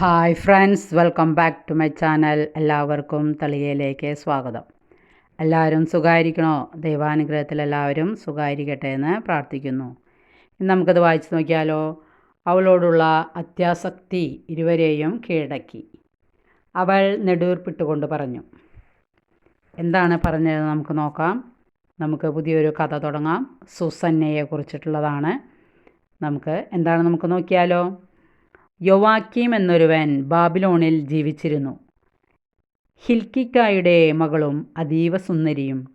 Hi friends welcome back to my channel എല്ലാവർക്കും തളിയയിലേക്ക് സ്വാഗതം. എല്ലാവരും സുഖമായിരിക്കണോ ദൈവാനുഗ്രഹത്തിൽ എല്ലാവരും സുഖമായിരിക്കട്ടെ എന്ന് പ്രാർത്ഥിക്കുന്നു. നമുക്കത് വായിച്ചു നോക്കിയാലോ? അവളോടുള്ള അത്യാസക്തി ഇരുവരെയും കീഴടക്കി. അവൾ നെടുവീർപ്പിട്ടുകൊണ്ട് പറഞ്ഞു. എന്താണ് പറഞ്ഞത് നമുക്ക് നോക്കാം. നമുക്ക് പുതിയൊരു കഥ തുടങ്ങാം. സുസന്നയെ കുറിച്ചിട്ടുള്ളതാണ്. നമുക്ക് എന്താണ് നമുക്ക് നോക്കിയാലോ? യൊവാക്കീം എന്നൊരുവൻ ബാബിലോണിൽ ജീവിച്ചിരുന്നു. ഹിൽക്കിക്കായുടെ മകളും അതീവ സുന്ദരിയും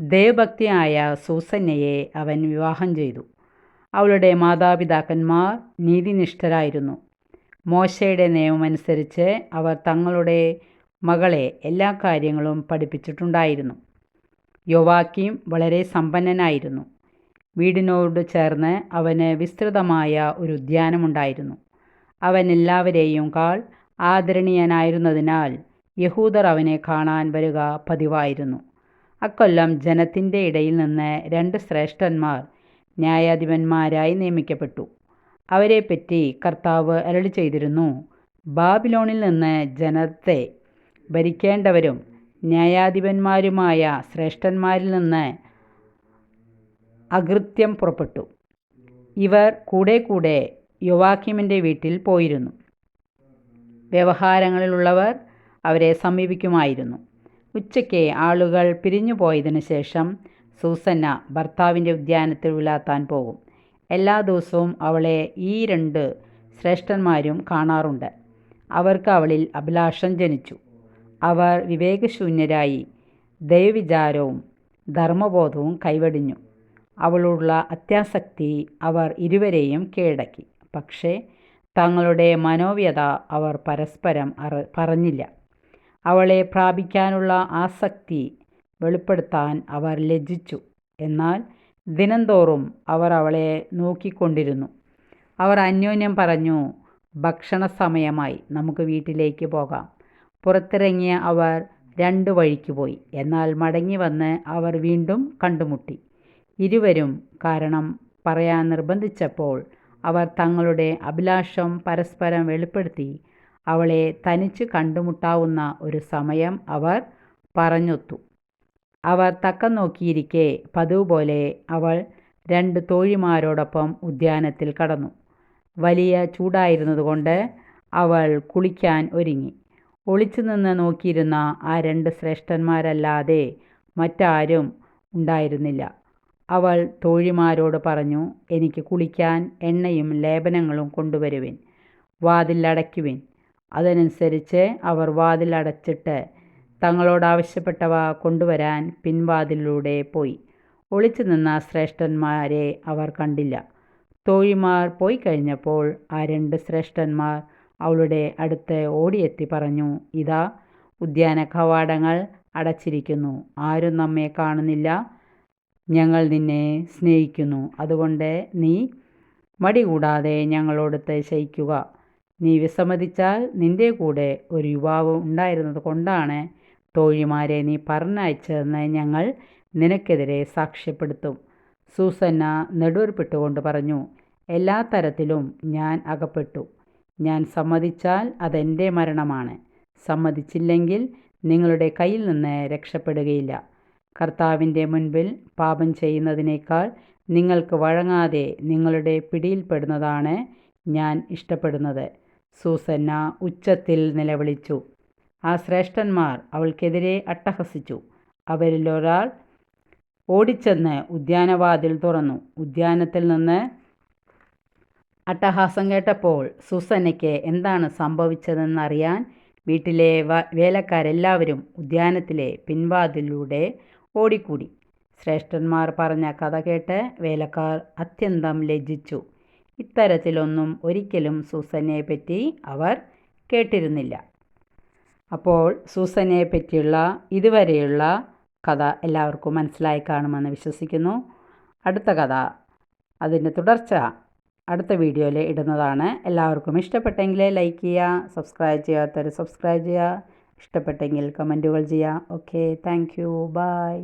ദേവഭക്തിയായ സൂസന്നയെ അവൻ വിവാഹം ചെയ്തു. അവളുടെ മാതാപിതാക്കന്മാർ നീതിനിഷ്ഠരായിരുന്നു. മോശയുടെ നിയമമനുസരിച്ച് അവർ തങ്ങളുടെ മകളെ എല്ലാ കാര്യങ്ങളും പഠിപ്പിച്ചിട്ടുണ്ടായിരുന്നു. യുവാക്കിയും വളരെ സമ്പന്നനായിരുന്നു. വീടിനോട് ചേർന്ന് അവന് വിസ്തൃതമായ ഒരു ഉദ്യാനമുണ്ടായിരുന്നു അവൻ എല്ലാവരെയും കാൾ ആദരണീയനായിരുന്നതിനാൽ യഹൂദർ അവനെ കാണാൻ വരിക പതിവായിരുന്നു. അക്കൊല്ലം ജനത്തിന്റെ ഇടയിൽ നിന്ന് രണ്ട് ശ്രേഷ്ഠന്മാർ ന്യായാധിപന്മാരായി നിയമിക്കപ്പെട്ടു. അവരെപ്പറ്റി കർത്താവ് അരളി ചെയ്തിരുന്നു ബാബിലോണിൽ നിന്ന് ജനത്തെ ഭരിക്കേണ്ടവരും ന്യായാധിപന്മാരുമായ ശ്രേഷ്ഠന്മാരിൽ നിന്ന് അകൃത്യം പുറപ്പെട്ടു. ഇവർ കൂടെ കൂടെ യുവാക്കിമിന്റെ വീട്ടിൽ പോയിരുന്നു. വ്യവഹാരങ്ങളിലുള്ളവർ അവരെ സമീപിക്കുമായിരുന്നു. ഉച്ചയ്ക്ക് ആളുകൾ പിരിഞ്ഞു പോയതിനു ശേഷം സൂസന്ന ഭർത്താവിന്റെ ഉദ്യാനത്തിൽ ഉലാത്താൻ പോകും. എല്ലാ ദിവസവും അവളെ ഈ രണ്ട് ശ്രേഷ്ഠന്മാരും കാണാറുണ്ട്. അവർക്ക് അവളിൽ അഭിലാഷം ജനിച്ചു. അവർ വിവേകശൂന്യരായി ദൈവവിചാരവും ധർമ്മബോധവും കൈവടിഞ്ഞു. അവളുള്ള അത്യാസക്തി അവർ ഇരുവരെയും കീഴടക്കി. പക്ഷേ തങ്ങളുടെ മനോവ്യത അവർ പരസ്പരം പറഞ്ഞില്ല. അവളെ പ്രാപിക്കാനുള്ള ആസക്തി വെളിപ്പെടുത്താൻ അവർ ലജ്ജിച്ചു. എന്നാൽ ദിനംതോറും അവർ അവളെ നോക്കിക്കൊണ്ടിരുന്നു. അവർ അന്യോന്യം പറഞ്ഞു ഭക്ഷണ സമയമായി നമുക്ക് വീട്ടിലേക്ക് പോകാം. പുറത്തിറങ്ങിയ അവർ രണ്ട് വഴിക്ക് പോയി. എന്നാൽ മടങ്ങി വന്ന് അവർ വീണ്ടും കണ്ടുമുട്ടി. ഇരുവരും കാരണം പറയാൻ നിർബന്ധിച്ചപ്പോൾ അവർ തങ്ങളുടെ അഭിലാഷം പരസ്പരം വെളിപ്പെടുത്തി അവളെ തനിച്ച് കണ്ടുമുട്ടാവുന്ന ഒരു സമയം അവർ പറഞ്ഞൊത്തു. അവർ തക്കം നോക്കിയിരിക്കെ പതിവ് പോലെ അവൾ രണ്ട് തോഴിമാരോടൊപ്പം ഉദ്യാനത്തിൽ കടന്നു. വലിയ ചൂടായിരുന്നതുകൊണ്ട് അവൾ കുളിക്കാൻ ഒരുങ്ങി. ഒളിച്ചു നിന്ന് നോക്കിയിരുന്ന ആ രണ്ട് ശ്രേഷ്ഠന്മാരല്ലാതെ മറ്റാരും ഉണ്ടായിരുന്നില്ല. അവൾ തോഴിമാരോട് പറഞ്ഞു എനിക്ക് കുളിക്കാൻ എണ്ണയും ലേപനങ്ങളും കൊണ്ടുവരുവിൻ വാതിലടയ്ക്കുവിൻ അതനുസരിച്ച് അവർ വാതിലടച്ചിട്ട് തങ്ങളോട് ആവശ്യപ്പെട്ടവ കൊണ്ടുവരാൻ പിൻവാതിലൂടെ പോയി. ഒളിച്ചു നിന്ന ശ്രേഷ്ഠന്മാരെ അവർ കണ്ടില്ല. തോഴിമാർ പോയി കഴിഞ്ഞപ്പോൾ ആ രണ്ട് ശ്രേഷ്ഠന്മാർ അവളുടെ അടുത്ത് ഓടിയെത്തി പറഞ്ഞു ഇതാ ഉദ്യാന കവാടങ്ങൾ അടച്ചിരിക്കുന്നു. ആരും നമ്മെ കാണുന്നില്ല. ഞങ്ങൾ നിന്നെ സ്നേഹിക്കുന്നു. അതുകൊണ്ട് നീ മടി കൂടാതെ ഞങ്ങളോടത്ത് ശയിക്കുക. നീ വിസമ്മതിച്ചാൽ നിന്റെ കൂടെ ഒരു യുവാവ് ഉണ്ടായിരുന്നത് കൊണ്ടാണ് തോഴിമാരെ നീ പറഞ്ഞയച്ചതെന്ന് ഞങ്ങൾ നിനക്കെതിരെ സാക്ഷ്യപ്പെടുത്തും. സൂസന്ന നെടുവർപ്പിട്ടുകൊണ്ട് പറഞ്ഞു എല്ലാ തരത്തിലും ഞാൻ അകപ്പെട്ടു. ഞാൻ സമ്മതിച്ചാൽ അതെന്റെ മരണമാണ്. സമ്മതിച്ചില്ലെങ്കിൽ നിങ്ങളുടെ കയ്യിൽ നിന്ന് രക്ഷപ്പെടുകയില്ല. കർത്താവിന്റെ മുൻപിൽ പാപം ചെയ്യുന്നതിനേക്കാൾ നിങ്ങൾക്ക് വഴങ്ങാതെ നിങ്ങളുടെ പിടിയിൽപ്പെടുന്നതാണ് ഞാൻ ഇഷ്ടപ്പെടുന്നത്. സൂസന്ന ഉച്ചത്തിൽ നിലവിളിച്ചു. ആ ശ്രേഷ്ഠന്മാർ അവൾക്കെതിരെ അട്ടഹസിച്ചു. അവരിലൊരാൾ ഓടിച്ചെന്ന് ഉദ്യാനവാതിൽ തുറന്നു. ഉദ്യാനത്തിൽ നിന്ന് അട്ടഹാസം കേട്ടപ്പോൾ സൂസന്നയ്ക്ക് എന്താണ് സംഭവിച്ചതെന്നറിയാൻ വീട്ടിലെ വേലക്കാരെല്ലാവരും ഉദ്യാനത്തിലെ പിൻവാതിലൂടെ ഓടിക്കൂടി. ശ്രേഷ്ഠന്മാർ പറഞ്ഞ കഥ കേട്ട് വേലക്കാർ അത്യന്തം ലജ്ജിച്ചു. ഇത്തരത്തിലൊന്നും ഒരിക്കലും സൂസനെ പറ്റി അവർ കേട്ടിരുന്നില്ല. അപ്പോൾ സൂസനെ പറ്റിയുള്ള ഇതുവരെയുള്ള കഥ എല്ലാവർക്കും മനസ്സിലായി കാണുമെന്ന് വിശ്വസിക്കുന്നു. അടുത്ത കഥ. അതിന്റെ തുടർച്ച അടുത്ത വീഡിയോയിൽ ഇടുന്നതാണ്. എല്ലാവർക്കും ഇഷ്ടപ്പെട്ടെങ്കിൽ ലൈക്ക് ചെയ്യുക സബ്സ്ക്രൈബ് ചെയ്യാത്തവർ സബ്സ്ക്രൈബ് ചെയ്യുക. ഇഷ്ടപ്പെട്ടെങ്കിൽ കമന്റുകൾ ചെയ്യാം. Okay thank you by